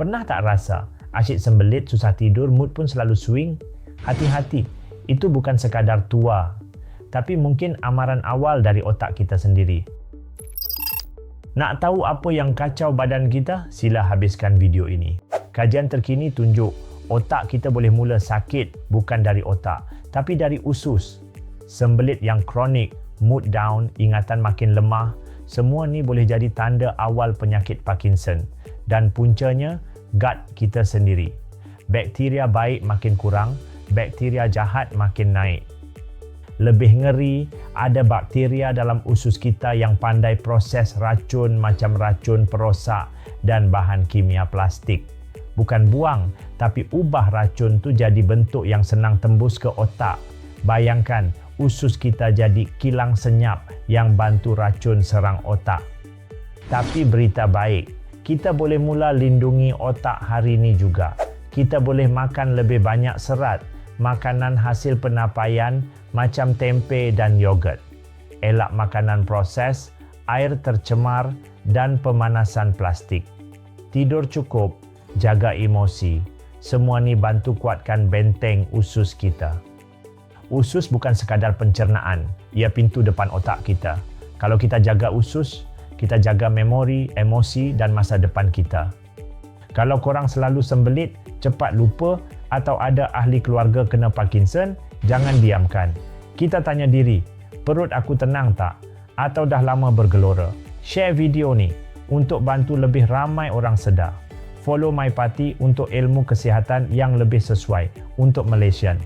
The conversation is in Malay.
Pernah tak rasa asyik sembelit, susah tidur, mood pun selalu swing? Hati-hati, itu bukan sekadar tua, tapi mungkin amaran awal dari otak kita sendiri. Nak tahu apa yang kacau badan kita? Sila habiskan video ini. Kajian terkini tunjuk otak kita boleh mula sakit bukan dari otak, tapi dari usus. Sembelit yang kronik, mood down, ingatan makin lemah, semua ni boleh jadi tanda awal penyakit Parkinson dan puncanya gut kita sendiri. Bakteria baik makin kurang, bakteria jahat makin naik. Lebih ngeri, ada bakteria dalam usus kita yang pandai proses racun macam racun perosak dan bahan kimia plastik. Bukan buang, tapi ubah racun tu jadi bentuk yang senang tembus ke otak. Bayangkan, usus kita jadi kilang senyap yang bantu racun serang otak. Tapi berita baik, kita boleh mula lindungi otak hari ini juga. Kita boleh makan lebih banyak serat, makanan hasil penapaian macam tempe dan yogurt. Elak makanan proses, air tercemar dan pemanasan plastik. Tidur cukup, jaga emosi. Semua ni bantu kuatkan benteng usus kita. Usus bukan sekadar pencernaan, ia pintu depan otak kita. Kalau kita jaga usus, kita jaga memori, emosi dan masa depan kita. Kalau korang selalu sembelit, cepat lupa atau ada ahli keluarga kena Parkinson, jangan diamkan. Kita tanya diri, perut aku tenang tak? Atau dah lama bergelora? Share video ni untuk bantu lebih ramai orang sedar. Follow My Party untuk ilmu kesihatan yang lebih sesuai untuk Malaysian.